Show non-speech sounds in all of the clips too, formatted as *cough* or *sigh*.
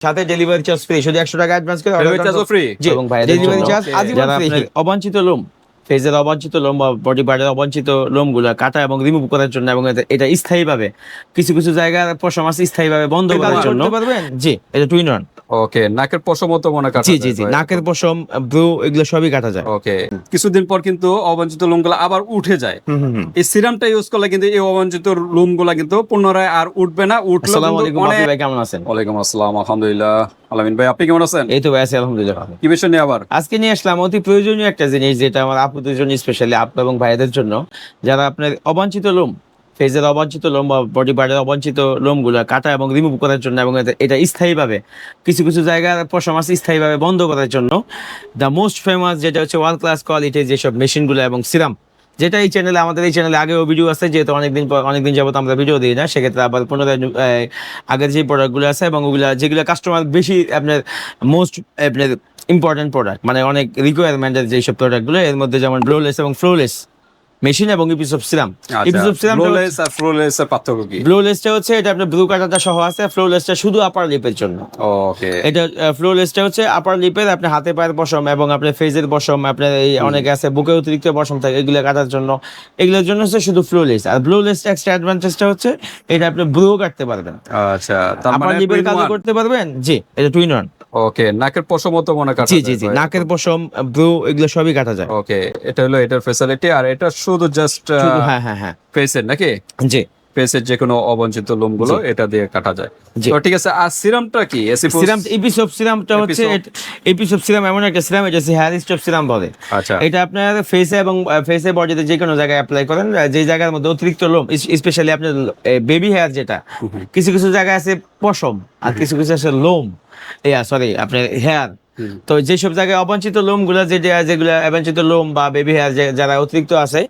সাথে delivery charge free শুধু একশো টাকা অ্যাডভান্স করে ডেলিভারি চার্জও ফ্রি এবং ডেলিভারি চার্জ. আজীবন ফ্রি অবাঞ্ছিত লোম ফেজের অবাঞ্ছিত লোম বা বডি পার্টের অবাঞ্ছিত লোমগুলো কাটা এবং রিমুভ করার জন্য এবং এটা- স্থায়ীভাবে কিছু কিছু জায়গার পশম আছে স্থায়ীভাবে বন্ধ করার জন্য। পারবেন? জি এটা টুইন ওয়ান ওকে নাকের পশম তো মনে কাটা জি জি জি নাকের পশম ব্রু এগুলো সবই কাটা যায়। ওকে কিছুদিন পর কিন্তু অবাঞ্ছিত লোমগুলো আবার উঠে যায়। এই সিরামটা ইউজ করলে কিন্তু এই অবাঞ্ছিত লোমগুলা কিন্তু পুনরায় আর উঠবে না উঠলে আসসালামু আলাইকুম অনেক ভাই কেমন আছেন? ওয়ালাইকুম আসসালাম আলহামদুলিল্লাহ। আলামিন ভাই আপনি কেমন আছেন? এই তো ভাই আছি আলহামদুলিল্লাহ কি বিষয় নিয়ে আবার? আজকে নিয়ে আসলাম অতি প্রয়োজনীয় একটা জিনিস যেটা আমার আপুদের জন্য স্পেশালি আপু এবং ভাইদের জন্য যারা আপনার অবাঞ্ছিত লোম ফেজের অবাঞ্ছিত লোম বা বডি পার্টের অবাঞ্ছিত লোমগুলো কাটা এবং রিমুভ করার জন্য এবং এটা- স্থায়ীভাবে, কিছু কিছু জায়গার পশম আছে স্থায়ীভাবে বন্ধ করার জন্য। দ্য মোস্ট ফেমাস যেটা হচ্ছে ওয়ার্ল্ড ক্লাস কোয়ালিটির যেসব মেশিনগুলো এবং সিরাম, যেটা এই চ্যানেলে আমাদের এই চ্যানেলে আগেও ভিডিও আছে, যেহেতু অনেকদিন পর অনেকদিন যাবত আমরা ভিডিও দিই না, সেক্ষেত্রে আবার পুনরায় আগের যে প্রোডাক্টগুলো আছে এবং ওগুলা যেগুলো কাস্টমার বেশি আপনার মোস্ট আপনার ইম্পর্টেন্ট প্রোডাক্ট মানে অনেক রিকোয়ারমেন্টের যেসব প্রোডাক্টগুলো এর মধ্যে যেমন ব্লোলেস এবং ফ্লোলেস মেশিন এবং ইপিস of serum ইপিস of serum flawless আর ফ্লোলেস এর পার্থক্য কি? ব্লোলেসটা হচ্ছে এটা আপনার ব্লু কাটারটা সহ আছে ফ্লোলেসটা শুধু আপার লিপের জন্য। ওকে এটা ফ্লোলেসটা হচ্ছে আপার লিপের আপনার হাতে পায়ের পশম এবং আপনার ফেজের পশম আপনার এই অনেকে আছে বুকে অতিরিক্ত পশম থাকে এগুলো কাটার জন্য। এগুলোর জন্য হচ্ছে শুধু ফ্লোলেস আর ব্লোলেস এক্সট্রা অ্যাডভান্টেজটা হচ্ছে এটা আপনি ব্রুও কাটতে পারবেন। আচ্ছা তার মানে লিপের কাজ করতে পারবেন? জি এটা টুইন ওয়ান ওকে নাকের পশম তো মনে কাটা জি জি জি নাকের পশম ব্রু এগুলো সবই কাটা যায়। ওকে এটা হলো এটার ফ্যাসিলিটি আর এটা শুধু জাস্ট হ্যাঁ হ্যাঁ হ্যাঁ। ফেসের নাকি? জি। ফেসের যে কোনো অবঞ্চিত লোমগুলো এটা দিয়ে কাটা যায়। তো ঠিক আছে আর সিরামটা কি? সিরাম এপিসোড সিরামটা হচ্ছে এপিসোড সিরাম এমন একটা সিরাম এটা হেয়ার স্টপ সিরাম বলে। আচ্ছা। এটা আপনার ফেসে এবং ফেসে বডিতে যে কোনো জায়গায় অ্যাপ্লাই করেন যে জায়গার মধ্যে অতিরিক্ত লোম স্পেশালি আপনার বেবি হেয়ার যেটা কিছু কিছু জায়গায় আছে পশম আর কিছু কিছু আছে লোম। ইয়া সরি আপনার হেয়ার। তো যেসব জায়গায় অবাঞ্ছিত লোমগুলো যে যেগুলো অবাঞ্ছিত লোম বা বেবি হেয়ার যারা অতিরিক্ত আছে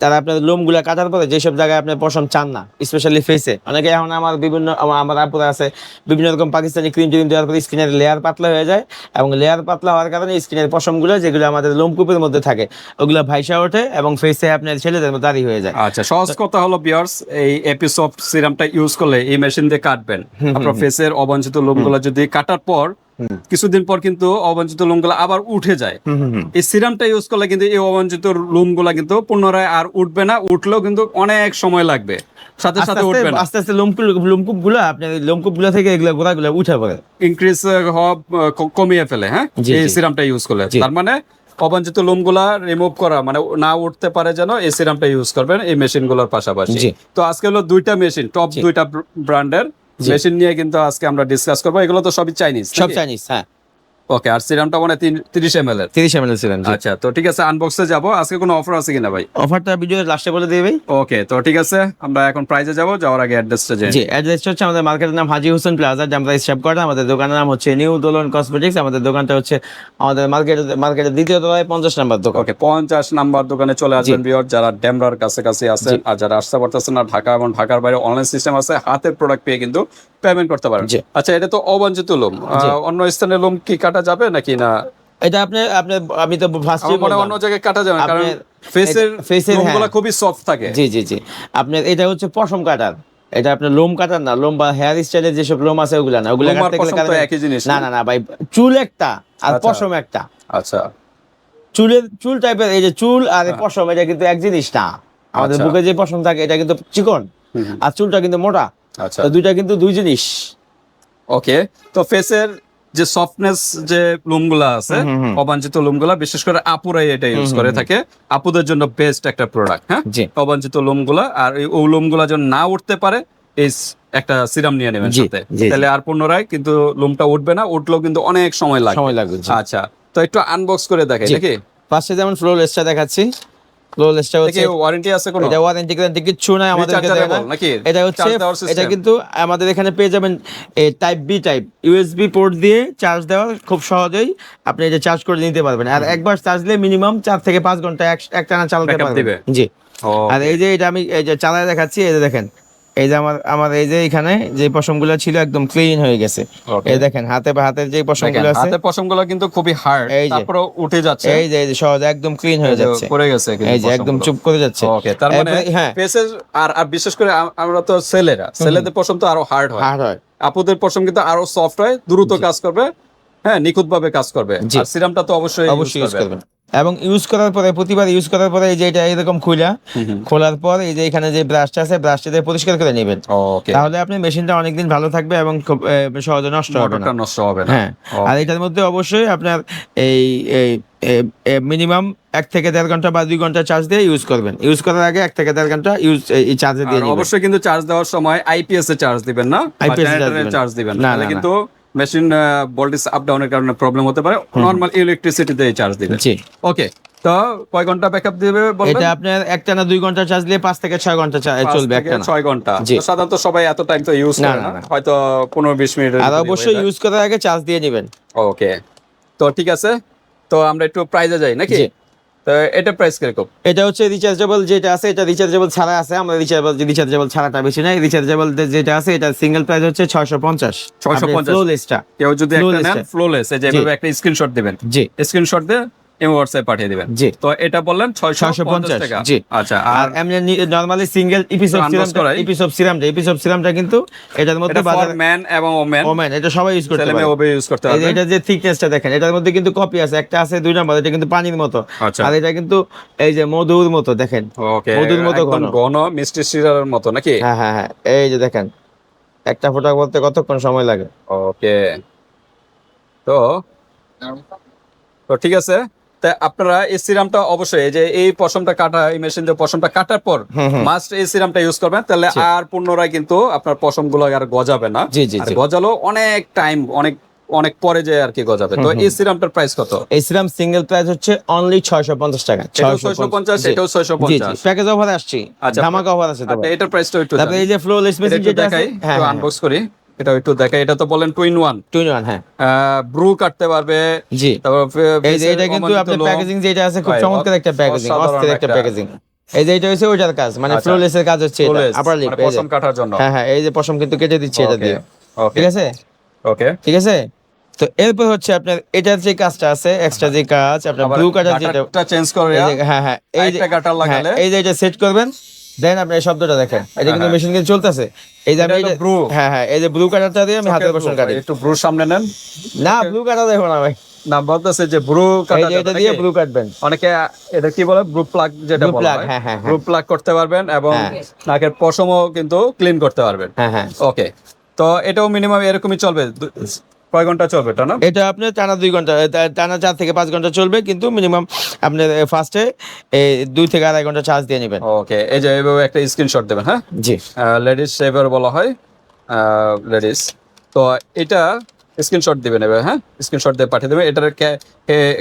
তারা আপনার লোমগুলো কাটার পরে যেসব জায়গায় আপনার পশম চান না স্পেশালি ফেসে অনেকে এখন আমার বিভিন্ন আমার- আপুরা আছে বিভিন্ন রকম পাকিস্তানি ক্রিম টিম দেওয়ার পরে স্কিনের লেয়ার পাতলা হয়ে যায় এবং লেয়ার পাতলা হওয়ার কারণে স্কিনের পশমগুলো যেগুলো আমাদের লোমকূপের মধ্যে থাকে ওগুলো ভাইসা ওঠে এবং ফেসে আপনার ছেলেদের মতো দাঁড়িয়ে হয়ে যায়। আচ্ছা সহজ কথা হলো বিয়ার্স এই এপিসোড সিরামটা ইউজ করলে এই মেশিন দিয়ে কাটবেন। আপনার ফেসের অবাঞ্ছিত লোমগুলো যদি কাটার পর কিছুদিন পর কিন্তু অবাঞ্ছিত লোমগুলো আবার উঠে যায়। এই সিরামটা ইউজ করলে কিন্তু এই অবাঞ্ছিত লোমগুলো কিন্তু পুনরায় আর উঠবে না উঠলেও কিন্তু অনেক সময় লাগবে। সাথে সাথে উঠবে না। আস্তে আস্তে লোমকুপ লোমকূপগুলো আপনার লোমকূপগুলো থেকে এগুলো গোড়াগুলো উঠে পড়ে। ইনক্রিজ হওয়া কমিয়ে ফেলে হ্যাঁ? এই সিরামটা ইউজ করলে। তার মানে অবাঞ্ছিত লোমগুলা রিমুভ করা মানে না উঠতে পারে যেন এই সিরামটা ইউজ করবেন এই মেশিনগুলোর পাশাপাশি। তো আজকে হলো দুইটা মেশিন টপ দুইটা ব্র্যান্ডের মেশিন নিয়ে কিন্তু আজকে আমরা ডিসকাস করব। এগুলো তো সবই চাইনিজ সব চাইনিজ হ্যাঁ। ওকে আর সিরামটা মানে তিরিশ এম এল এর? তিরিশ ছিলেন আচ্ছা তো ঠিক আছে আনবক্সে যাব। আজকে কোনো অফার আছে কিনা ভাই? অফারটা ভিডিও লাস্টে বলে দিয়ে ভাই। ওকে তো ঠিক আছে আমরা এখন প্রাইজে যাব যাওয়ার আগে অ্যাড্রেসটা জেনে জি অ্যাড্রেসটা হচ্ছে আমাদের মার্কেটের নাম হাজি হোসেন প্লাজা জামরা আমাদের দোকানের নাম হচ্ছে নিউ দোলন কসমেটিক্স আমাদের দোকানটা হচ্ছে আমাদের মার্কেট মার্কেটের দ্বিতীয় তলায় পঞ্চাশ নাম্বার দোকান। ওকে পঞ্চাশ নাম্বার দোকানে চলে আসবেন বিয়র যারা ডেমরার কাছাকাছি আছেন আর যারা আসতে পারতেছেন না ঢাকা এবং ঢাকার বাইরে অনলাইন সিস্টেম আছে হাতের প্রোডাক্ট পেয়ে কিন্তু পেমেন্ট করতে পারেন। আচ্ছা এটা তো অবাঞ্ছিত লোম। অন্য স্থানের লোম কি কাটা যাবে নাকি না? এটা আপনি আপনি আমি তো ফার্স্টে মনে অন্য জায়গায় কাটা যাবে কারণ ফেসের লোমগুলো হ্যাঁ। খুবই সফট থাকে। জি জি জি। আপনার এটা হচ্ছে পশম কাটার। এটা আপনার লোম কাটার না লোম বা হেয়ার স্টাইলের যেসব লোম আছে ওগুলা না ওগুলা কাটতে গেলে একই জিনিস, না না? না ভাই চুল একটা আর আচ্ছা। পশম একটা। আচ্ছা। চুলের চুল টাইপের এই যে চুল আর পশম এটা কিন্তু এক জিনিস না। আমাদের আচ্ছা। বুকে যে পশম থাকে এটা কিন্তু চিকন। আর চুলটা কিন্তু মোটা। আচ্ছা। দুইটা কিন্তু দুই জিনিস। ওকে তো ফেসের যে সফটনেস যে লোমগুলা আছে। অবাঞ্ছিত লোমগুলা বিশেষ করে আপুরাই এটা ইউজ করে থাকে। আপুদের জন্য বেস্ট একটা প্রোডাক্ট হ্যাঁ। অবাঞ্ছিত লোমগুলা আর এই ও লোমগুলা যেন না উঠতে পারে এই একটা সিরাম নিয়ে নেবেন সাথে। তাহলে আর পুনরায় কিন্তু লোমটা উঠবে না উঠলেও কিন্তু অনেক সময় লাগবে। সময় লাগবে আচ্ছা তো একটু আনবক্স করে দেখাই নাকি? ফার্স্টে যেমন ফ্লো লেসটা দেখাচ্ছি। ফ্লো হচ্ছে ওয়ারেন্টি আছে কোনো? এটা ওয়ারেন্টি গ্যারান্টি কিচ্ছু নাই আমাদের নাকি? এটা হচ্ছে Charge দেওয়ার system? এটা কিন্তু আমাদের এখানে পেয়ে যাবেন type B type USB port দিয়ে চার্জ দেওয়া খুব সহজেই আপনি এটা চার্জ করে নিতে পারবেন। আর একবার চার্জ দিলে মিনিমাম চার থেকে পাঁচ ঘণ্টা এক একটানা চালাতে Backup পারবেন। জি। আর এই যে এটা আমি এই যে চালায় দেখাচ্ছি এই যে দেখেন। এই যে আমার আমার এই যে এখানে যে পশমগুলো ছিল একদম ক্লিন হয়ে গেছে। এই দেখেন হাতে বা হাতের যে পশমগুলো আছে হাতের পশমগুলো কিন্তু খুবই হার্ড এই যে। তারপরে উঠে যাচ্ছে। এই যে এই যে সহজে একদম ক্লিন হয়ে যাচ্ছে। পড়ে গেছে এই যে একদম চুপ করে যাচ্ছে। ওকে তার মানে এরপরে- হ্যাঁ। ফেসের আর আর বিশেষ করে আমরা তো ছেলেরা ছেলেদের পশম তো আরও হার্ড হয়। হার্ড হয়। আপুদের পশম কিন্তু আরও সফট হয় দ্রুত কাজ করবে। হ্যাঁ নিখুঁত ভাবে কাজ করবে। আর সিরামটা তো অবশ্যই অবশ্যই ইউজ করবেন। এবং ইউজ করার পরে প্রতিবার ইউজ করার পরে এই যে এটা এরকম খুলা খোলার পর এই যে এখানে যে ব্রাশটা আছে ব্রাশটা দিয়ে পরিষ্কার করে নেবেন। তাহলে আপনার মেশিনটা অনেকদিন ভালো থাকবে এবং খুব সহজে নষ্ট হবে না। নষ্ট হবে না। হ্যাঁ। আর এটার মধ্যে অবশ্যই আপনার এই মিনিমাম এক থেকে দেড় ঘণ্টা বা দুই ঘণ্টা চার্জ দিয়ে ইউজ করবেন। ইউজ করার আগে এক থেকে দেড় ঘণ্টা ইউজ এই চার্জে দিয়ে অবশ্যই কিন্তু চার্জ দেওয়ার সময় আইপিএস এ চার্জ দিবেন না? দিবেন চার্জ দিবেন না। কিন্তু মেশিন ভোল্টেজ আপ ডাউনের কারণে প্রবলেম হতে পারে। নরমাল ইলেকট্রিসিটি দিয়ে চার্জ দিবেন জি। ওকে তো কয় ঘণ্টা ব্যাকআপ দিবে বলবেন? এটা আপনার একটা না দুই ঘণ্টা চার্জ দিয়ে পাঁচ থেকে ছয় ঘণ্টা চলবে থেকে একটা না। ছয় ঘণ্টা। তো সাধারণত সবাই এত টাইম তো ইউজ করে না। হয়তো পনেরো বিশ মিনিট আর অবশ্যই ইউজ করার আগে চার্জ দিয়ে নেবেন। ওকে তো ঠিক আছে। তো আমরা একটু প্রাইজে যাই নাকি। তো এটা প্রাইস কীরকম? এটা হচ্ছে রিচার্জেবল যেটা আছে এটা রিচার্জেবল ছাড়া আছে। আমরা রিচার্জেবল রিচার্জেবল ছাড়াটা বেশি নাই রিচার্জেবল যেটা আছে এটা সিঙ্গেল প্রাইস হচ্ছে ছয়শো পঞ্চাশ। 650 ফ্লোলেসটা কেউ যদি একটা নেন। ফ্লোলেস এই যে জি। এভাবে একটা স্ক্রিনশট দিবেন। জি। স্ক্রিনশট দিয়ে এম হোয়াটসঅ্যাপ পাঠিয়ে দিবেন। জি। তো এটা বললেন 650 650 টাকা। জি। আচ্ছা আর এমনি নরমালি সিঙ্গেল ইপিসোড সিরামটা। ইপিসোড সিরামটা ইপিসোড সিরামটা কিন্তু এটার মধ্যে বাজারে ম্যান এবং ওমেন ওমেন এটা সবাই ইউজ করতে পারে। ওবে ইউজ করতে পারবে। এটা যে থিকনেসটা দেখেন এটার মধ্যে কিন্তু কপি আছে। একটা আছে দুই নম্বর এটা কিন্তু পানির মতো। আচ্ছা। আর এটা কিন্তু এই যে মধুর মতো দেখেন। ওকে মধুর মতো ঘন। ঘন মিষ্টি সিরার মতো নাকি? হ্যাঁ হ্যাঁ হ্যাঁ। এই যে দেখেন একটা ফোটা বলতে কতক্ষণ সময় লাগে? ওকে তো তো ঠিক আছে। তা আপনারা এই সিরামটা অবশ্যই যে এই পশমটা কাটা এই মেশিন দিয়ে পশমটা কাটার পর। মাস্ট এই সিরামটা ইউজ করবেন তাহলে আর পুনরায় কিন্তু আপনার পশমগুলো আর গজাবে না। জি জি গজালো অনেক টাইম অনেক অনেক পরে যে আর কি গজাবে। তো এই সিরামটার প্রাইস কত? এই সিরাম সিঙ্গেল প্রাইস হচ্ছে অনলি ছয়শো পঞ্চাশ টাকা এটাও ছয়শো পঞ্চাশ। এটাও ছয়শো পঞ্চাশ। প্যাকেজ অফার আসছি। আচ্ছা, ধামাকা অফার আছে আচ্ছা তবে এটার প্রাইসটা একটু এই যে ফ্লোলেস মেশিন যেটা আছে দেখাই হ্যাঁ আনবক্স করি। এটা একটু দেখাই এটা তো বলেন টুইন ওয়ান টুইন ওয়ান হ্যাঁ। ব্রু কাটতে পারবে জি। তারপর এই যে এটা কিন্তু আপনার প্যাকেজিং যেটা আছে খুব চমৎকার একটা প্যাকেজিং অস্থির একটা প্যাকেজিং এই যে এটা হচ্ছে ওইটার কাজ মানে আচ্ছা। ফ্লোলেস এর কাজ হচ্ছে এটা আপার লিপ মানে পশম কাটার জন্য। হ্যাঁ হ্যাঁ এই যে পশম কিন্তু কেটে দিচ্ছে এটা দিয়ে। ঠিক আছে? ওকে ঠিক আছে? তো এরপর হচ্ছে আপনার এটার যে কাজটা আছে এক্সট্রা যে কাজ আপনার ব্লু কাটার যেটা চেঞ্জ করে হ্যাঁ হ্যাঁ এই যে একটা গাটার হ্যাঁ, লাগালে এই যে এটা সেট করবেন। দেন আপনি এই শব্দটা দেখেন। এটা কিন্তু হ্যাঁ। মেশিন কিন্তু চলতেছে। এই যে আমি। হ্যাঁ হ্যাঁ এই যে ব্লু কাটারটা দিয়ে আমি হাতের বসন কাটি। একটু ব্রু সামনে নেন। না ব্লু কাটা দেখো না ভাই। না বলতেছে যে ব্রু এই কাটা এটা দিয়ে ব্লু কাটবেন। অনেকে এটা কি বলে? ব্রু প্লাগ যেটা বলা হয়। হ্যাঁ, হ্যাঁ, হ্যাঁ। ব্রু প্লাগ করতে পারবেন এবং হ্যাঁ। নাকের পশমও কিন্তু ক্লিন করতে পারবেন। হ্যাঁ হ্যাঁ। ওকে। তো এটাও মিনিমাম এরকমই চলবে। কয় ঘণ্টা চলবে টানা এটা আপনার টানা দুই ঘণ্টা টানা চার থেকে পাঁচ ঘণ্টা চলবে কিন্তু মিনিমাম আপনি ফার্স্টে দুই থেকে আড়াই ঘণ্টা চার্জ দিয়ে নেবেন। ওকে এই যে এইভাবে একটা স্ক্রিনশট দেবেন হ্যাঁ? জি। লেডিস শেভার বলা হয় লেডিস তো এটা স্ক্রিনশট দিবেন এবার হ্যাঁ? স্ক্রিনশট দিয়ে পাঠিয়ে দেবেন। এটার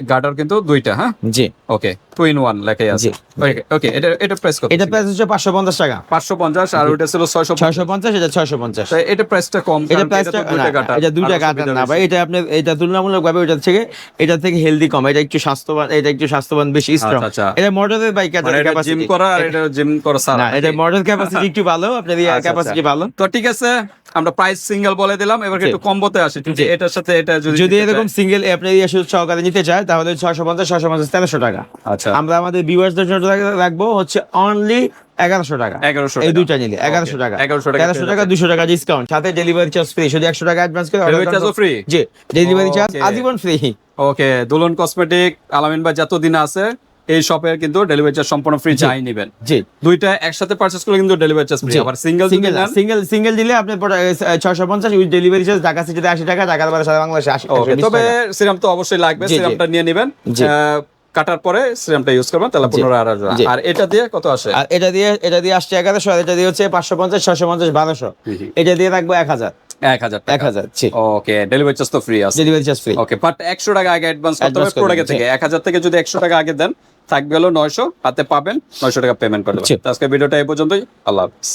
গার্ডার কিন্তু দুইটা হ্যাঁ? জি। ওকে টু ইন ওয়ান লেখাই আছে। ওকে ওকে এটা এটা প্রাইস কত এটা প্রাইস হচ্ছে পাঁচশো পঞ্চাশ টাকা। পাঁচশো পঞ্চাশ আর ওইটা ছিল ছয়শো ছয়শো পঞ্চাশ এটা ছয়শো পঞ্চাশ। তো এটা প্রাইসটা কম এটা প্রাইসটা দুইটা গাটার, এটা দুইটা সুবিধা না ভাই এটা আপনার এটা তুলনামূলক ভাবে ওটার থেকে এটা থেকে হেলদি কম এটা একটু স্বাস্থ্যবান এটা একটু স্বাস্থ্যবান বেশি স্ট্রং আচ্ছা, আচ্ছা। এটা মডেলের বাইক মানে এটা জিম করা আর এটা জিম করা না সারা এটা মডেল ক্যাপাসিটি *laughs* একটু ভালো আপনার আচ্ছা, আচ্ছা। ক্যাপাসিটি ভালো। তো ঠিক আছে আমরা প্রাইস সিঙ্গেল বলে দিলাম এবার। একটু কম্বোতে আসি আছে? এটার সাথে এটা যদি যদি এরকম সিঙ্গেল আপনি শুধু সহকারে নিতে চায় তাহলে ছয়শো পঞ্চাশ ছয়শো পঞ্চাশ তেরোশো টাকা। আচ্ছা। আমরা আমাদের ভিউয়ার্সদের জন্য রাখব হচ্ছে অনলি এগারোশো টাকা। এগারোশো এই দুইটা নিলে এগারোশো টাকা। এগারোশো টাকা তেরোশো টাকা দুশো টাকা ডিসকাউন্ট সাথে ডেলিভারি চার্জ ফ্রি শুধু একশো টাকা অ্যাডভান্স করে order charge ও জি ডেলিভারি চার্জ আজীবন free okay Dulon cosmetic Alamin ভাই যত দিন আছে এই শপের কিন্তু ডেলিভারি চার্জ সম্পূর্ণ ফ্রি যাই নেবেন। জি। দুইটা একসাথে পারচেজ করলে কিন্তু ডেলিভারি চার্জ ফ্রি আবার সিঙ্গেল সিঙ্গেল সিঙ্গেল সিঙ্গেল দিলে আপনি ছয়শো পঞ্চাশ উইথ ডেলিভারি চার্জ ঢাকা সিটিতে আশি টাকা ঢাকার বাইরে সারা বাংলাদেশে আশি ওকে তবে সিরাম তো অবশ্যই লাগবে। সিরামটা নিয়ে নেবেন। কাটার পরে সিরামটা ইউজ করবেন তাহলে জি। পুনরায় আর। আর এটা দিয়ে কত আসে? আর এটা দিয়ে এটা দিয়ে আসছে এগারোশো আর এটা দিয়ে হচ্ছে পাঁচশো পঞ্চাশ ছশো পঞ্চাশ বারোশো। এটা দিয়ে রাখব এক হাজার। এক হাজার এক হাজার ওকে ডেলিভারি চার্জ তো ফ্রি আছে। Delivery charge free okay but একশো টাকা আগে অ্যাডভান্স করতে হবে প্রোডাক্ট থেকে এক হাজার থেকে যদি একশো টাকা আগে দেন থাকবে হলো নয়শো হাতে পাবেন নয়শো টাকা পেমেন্ট করে জি। দেবেন আজকে ভিডিওটা এই পর্যন্তই। আল্লাহ হাফিজ।